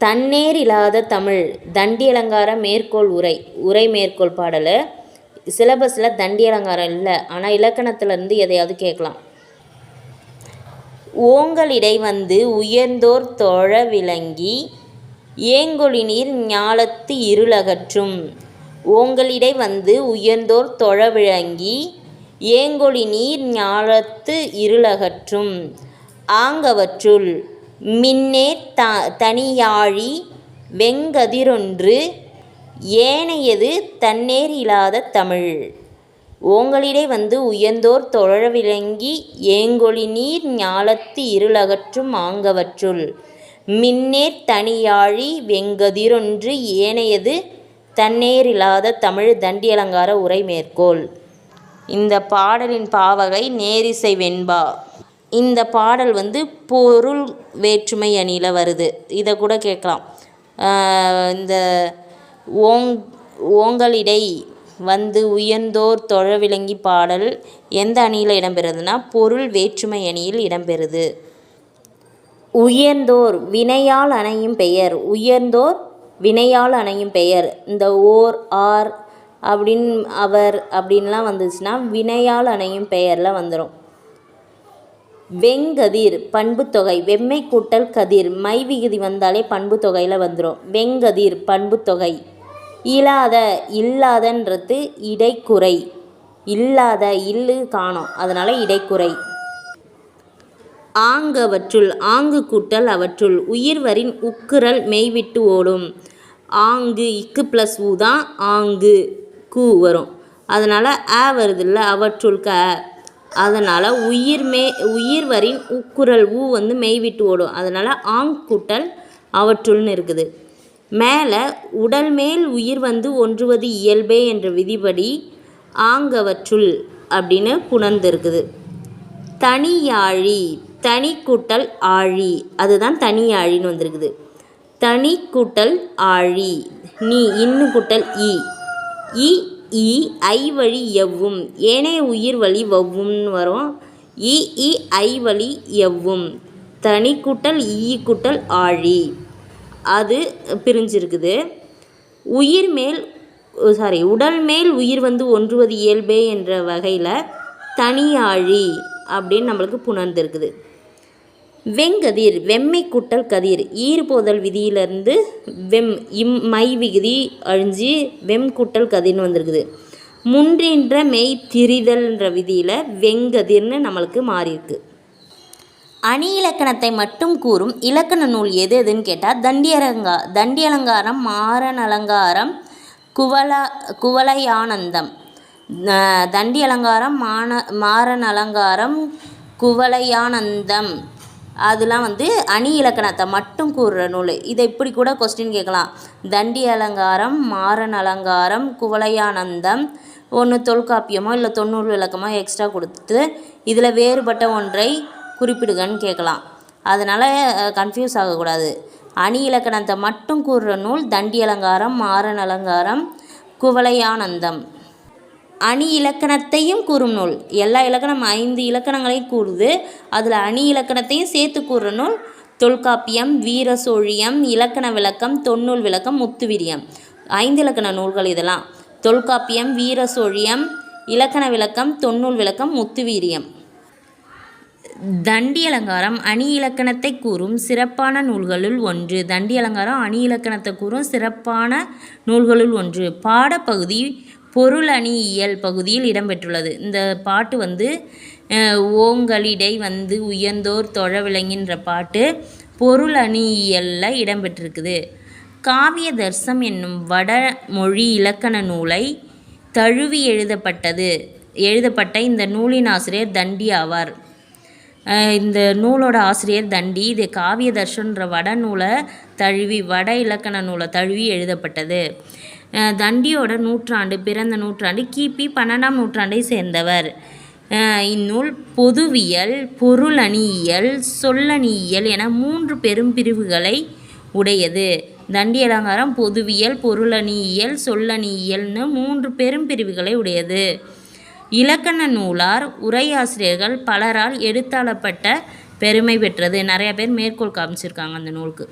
தன்னேர் இல்லாத தமிழ் தண்டி அலங்கார மேற்கோள் உரை உரை மேற்கோள் பாடல். சிலபஸில் தண்டி அலங்காரம் இல்லை ஆனால் இலக்கணத்துலேருந்து எதையாவது கேட்கலாம். ஓங்கலிடை வந்து உயர்ந்தோர் தொழ விளங்கி ஏங்கொழிநீர் ஞாலத்து இருளகற்றும். ஓங்கலிடை வந்து உயர்ந்தோர் தொழ விளங்கி ஏங்கொழிநீர் ஞாலத்து இருளகற்றும். ஆங்கவற்றுள் மின்னே த தனியாழி வெங்கதிரொன்று ஏனையது தன்னேர் இல்லாத தமிழ். ஓங்களிடே வந்து உயர்ந்தோர் தொழ விளங்கி ஏங்கொழிநீர் ஞாலத்து இருளகற்றும் ஆங்கவற்றுள். மின்னேர் தனியாழி வெங்கதிரொன்று ஏனையது தன்னேரில்லாத தமிழ் தண்டி அலங்கார உரை மேற்கோள். இந்த பாடலின் பாவகை நேரிசை வெண்பா. இந்த பாடல் வந்து பொருள் வேற்றுமை அணியில் வருது. இதை கூட கேட்கலாம். இந்த ஓங் ஓங்கலிடை வந்து உயர்ந்தோர் தொழ விளங்கி பாடல் எந்த அணியில் இடம்பெறுதுன்னா பொருள் வேற்றுமை அணியில் இடம்பெறுது. உயர்ந்தோர் வினையால் அணையும் பெயர். உயர்ந்தோர் வினையால் அணையும் பெயர். இந்த ஓர் ஆர் அப்படின் அவர் அப்படின்லாம் வந்துச்சுன்னா வினையால் அணையும் பெயரில் வந்துடும் வெங்கதிர் பண்புத்தொகை. வெம்மை கூட்டல் கதிர். மை விகுதி வந்தாலே பண்புத்தொகையில் வந்துடும் வெங்கதிர் பண்புத்தொகை. இல்லாத இல்லாதன்றது இடைக்குறை. இல்லாத இல்லு காணோம். அதனால் இடைக்குறை. ஆங்கவற்றுள் ஆங்கு கூட்டல் அவற்றுள். உயிர்வரின் உக்குரல் மெய்விட்டு ஓடும். ஆங்கு இக்கு ப்ளஸ் ஊ தான் ஆங்கு கூ வரும். அதனால் ஆ வருதில்ல அவற்றுள் க. அதனால் உயிர் மே உயிர்வரின் உக்குரல் ஊ வந்து மெய் விட்டு ஓடும். அதனால் ஆங் கூட்டல் அவற்றுள்னு இருக்குது. மேலே உடல் மேல் உயிர் வந்து ஒன்றுவது இயல்பே என்ற விதிப்படி ஆங்கவற்றுள் அப்படின்னு புணர்ந்திருக்குது தனியாழி தனி கூட்டல் ஆழி அதுதான் தனியாழின்னு வந்திருக்குது. தனி கூட்டல் ஆழி நீ இன்னு கூட்டல் இ. இ இ ஐ வழி எவ்வும். ஏனைய உயிர் வழி வவ்வும்னு வரும். இ இ ஐ வழி எவ்வும். தனி கூட்டல் ஈ கூட்டல் ஆழி. அது பிரிஞ்சிருக்குது. உயிர் மேல் சாரி உடல் மேல் உயிர் வந்து ஒன்றுவது இயல்பே என்ற வகையில் தனியாழி அப்படின்னு நம்மளுக்கு புணர்ந்துருக்குது. வெங்கதிர் வெம்மை குட்டல் கதிர். ஈறுபோதல் விதியிலேருந்து வெம் இம் மை விகுதி அழிஞ்சு வெம் குட்டல் கதிர்னு வந்திருக்குது. முன்றின்ற மெய் திரிதல்ன்ற விதியில் வெங்கதிர்னு நம்மளுக்கு மாறியிருக்கு. அணி இலக்கணத்தை மட்டும் கூறும் இலக்கண நூல் எது எதுன்னு கேட்டால் தண்டியலங்கா தண்டி அலங்காரம் மாறன் அலங்காரம் குவல குவலையானந்தம் தண்டி அலங்காரம் மான மாறன் அலங்காரம் குவலையானந்தம் அதெலாம் வந்து அணி இலக்கணத்தை மட்டும் கூறுற நூல். இதை இப்படி கூட கொஸ்டின் கேட்கலாம். தண்டி அலங்காரம் மாறன் அலங்காரம் குவலையானந்தம் ஒன்று தொல்காப்பியமோ இல்லை தொண்ணூறு விளக்கமோ எக்ஸ்ட்ரா கொடுத்து இதில் வேறுபட்ட ஒன்றை குறிப்பிடுகன்னு கேட்கலாம். அதனால் கன்ஃபியூஸ் ஆகக்கூடாது. அணி இலக்கணத்தை மட்டும் கூறுற நூல் தண்டி அலங்காரம் மாறன் அலங்காரம் குவலையானந்தம் அணி இலக்கணத்தையும் கூறும் நூல். எல்லா இலக்கணம் ஐந்து இலக்கணங்களையும் கூறுது. அதில் அணி இலக்கணத்தையும் சேர்த்து கூறுற நூல் தொல்காப்பியம் வீர சோழியம் இலக்கண விளக்கம் தொன்னூல் விளக்கம் முத்துவிரியம் ஐந்து இலக்கண நூல்கள் இதெல்லாம். தொல்காப்பியம் வீர சோழியம் இலக்கண விளக்கம் தொன்னூல் விளக்கம் முத்துவீரியம் தண்டி அலங்காரம் அணி இலக்கணத்தை கூறும் சிறப்பான நூல்களுள் ஒன்று. தண்டி அலங்காரம் அணி இலக்கணத்தை கூறும் சிறப்பான நூல்களுள் ஒன்று. பாடப்பகுதி பொருள் அணியியல் பகுதியில் இடம்பெற்றுள்ளது. இந்த பாட்டு வந்து ஓங்கலிடை வந்து உயர்ந்தோர் தொழ விளங்கின்ற பாட்டு பொருளணியியலில் இடம்பெற்றிருக்குது. காவிய தர்சம் என்னும் வடமொழி இலக்கண நூலை தழுவி எழுதப்பட்டது. எழுதப்பட்ட இந்த நூலின் ஆசிரியர் தண்டி ஆவார். இந்த நூலோட ஆசிரியர் தண்டி இது காவிய தர்ஷன்ற வட நூலை தழுவி வட இலக்கண நூலை தழுவி எழுதப்பட்டது. தண்டியோட நூற்றாண்டு பிறந்த நூற்றாண்டு கிபி பன்னெண்டாம் நூற்றாண்டை சேர்ந்தவர். இந்நூல் பொதுவியல் பொருளணியியல் சொல்லணியியல் என மூன்று பெரும் பிரிவுகளை உடையது. தண்டி அலங்காரம் பொதுவியல் பொருளணியியல் சொல்லணியியல்னு மூன்று பெரும் பிரிவுகளை உடையது. இலக்கண நூலார் உரையாசிரியர்கள் பலரால் எடுத்தாளப்பட்ட பெருமை பெற்றது. நிறையா பேர் மேற்கோள் காமிச்சிருக்காங்க அந்த நூலுக்கு.